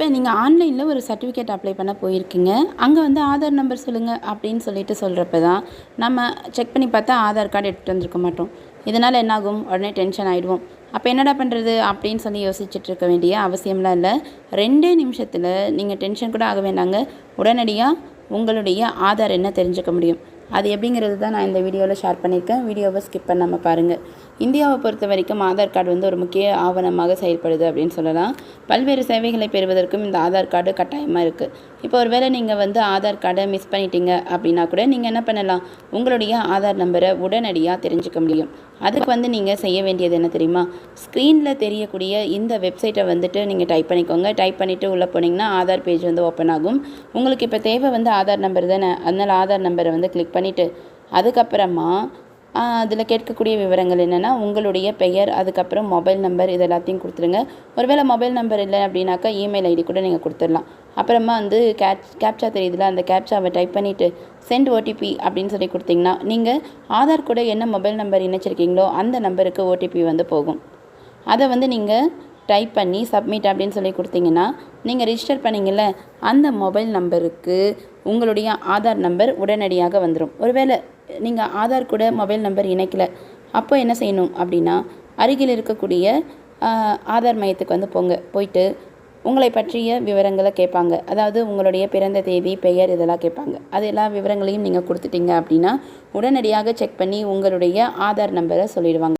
இப்போ நீங்கள் ஆன்லைனில் ஒரு சர்டிஃபிகேட் அப்ளை பண்ண போயிருக்கீங்க. அங்கே வந்து ஆதார் நம்பர் சொல்லுங்கள் அப்படின்னு சொல்லிட்டு சொல்கிறப்ப தான் நம்ம செக் பண்ணி பார்த்தா ஆதார் கார்டு எடுத்துகிட்டு வந்திருக்க மாட்டோம். இதனால் என்னாகும்? உடனே டென்ஷன் ஆகிடுவோம் அப்போ என்னடா பண்ணுறது அப்படின்னு சொல்லி யோசிச்சுட்டு இருக்க வேண்டிய அவசியம்லாம் இல்லை. ரெண்டே நிமிஷத்தில் நீங்கள் டென்ஷன் கூட ஆக வேண்டாங்க. உடனடியாக உங்களுடைய ஆதார் என்ன தெரிஞ்சுக்க முடியும்? அது எப்படிங்கிறது தான் நான் இந்த வீடியோவில் ஷேர் பண்ணியிருக்கேன். வீடியோவை ஸ்கிப் பண்ணாமல் பாருங்கள் இந்தியாவை பொறுத்த வரைக்கும் ஆதார் கார்டு வந்து ஒரு முக்கிய ஆவணமாக செயல்படுது அப்படின்னு சொல்லலாம். பல்வேறு சேவைகளை பெறுவதற்கும் இந்த ஆதார் கார்டு கட்டாயமாக இருக்குது இப்போ ஒருவேளை நீங்கள் வந்து ஆதார் கார்டை மிஸ் பண்ணிட்டீங்க அப்படின்னா கூட நீங்கள் என்ன பண்ணலாம்? உங்களுடைய ஆதார் நம்பரை உடனடியாக தெரிஞ்சுக்க முடியும். அதுக்கு வந்து நீங்கள் செய்ய வேண்டியது என்ன தெரியுமா? ஸ்க்ரீனில் தெரியக்கூடிய இந்த வெப்சைட்டை வந்துட்டு நீங்கள் டைப் பண்ணிக்கோங்க. டைப் பண்ணிவிட்டு உள்ளே போனீங்கன்னா ஆதார் பேஜ் வந்து ஓப்பன் ஆகும். உங்களுக்கு இப்போ தேவை வந்து ஆதார் நம்பர் தானே? அதனால் ஆதார் நம்பரை வந்து கிளிக் பண்ணிவிட்டு அதுக்கப்புறமா அதில் கேட்கக்கூடிய விவரங்கள் என்னென்னா உங்களுடைய பெயர் அதுக்கப்புறம் மொபைல் நம்பர் இது எல்லாத்தையும் கொடுத்துருங்க ஒருவேளை மொபைல் நம்பர் இல்லை அப்படின்னாக்கா இமெயில் ஐடி கூட நீங்கள் கொடுத்துடலாம். அப்புறமா வந்து கேப் கேப்சா தெரியுதுல அந்த கேப்சாவை டைப் பண்ணிவிட்டு சென்ட் ஓடிபி அப்படின்னு சொல்லி கொடுத்தீங்கன்னா நீங்கள் ஆதார் கூட என்ன மொபைல் நம்பர் இணைச்சிருக்கீங்களோ அந்த நம்பருக்கு ஓடிபி வந்து போகும். அதை வந்து நீங்கள் டைப் பண்ணி சப்மிட் அப்படின்னு சொல்லி கொடுத்தீங்கன்னா நீங்கள் ரிஜிஸ்டர் பண்ணீங்கல்ல அந்த மொபைல் நம்பருக்கு உங்களுடைய ஆதார் நம்பர் உடனடியாக வந்துடும் ஒருவேளை நீங்கள் ஆதார் கூட மொபைல் நம்பர் இணைக்கல அப்போ என்ன செய்யணும் அப்படின்னா அருகில் இருக்கக்கூடிய ஆதார் மையத்துக்கு வந்து போங்க. போயிட்டு உங்களை பற்றிய விவரங்களை கேட்பாங்க. அதாவது உங்களுடைய பிறந்த தேதி பெயர் இதெல்லாம் கேட்பாங்க. அது எல்லா விவரங்களையும் நீங்கள் கொடுத்துட்டீங்க அப்படின்னா உடனடியாக செக் பண்ணி உங்களுடைய ஆதார் நம்பரை சொல்லிடுவாங்க.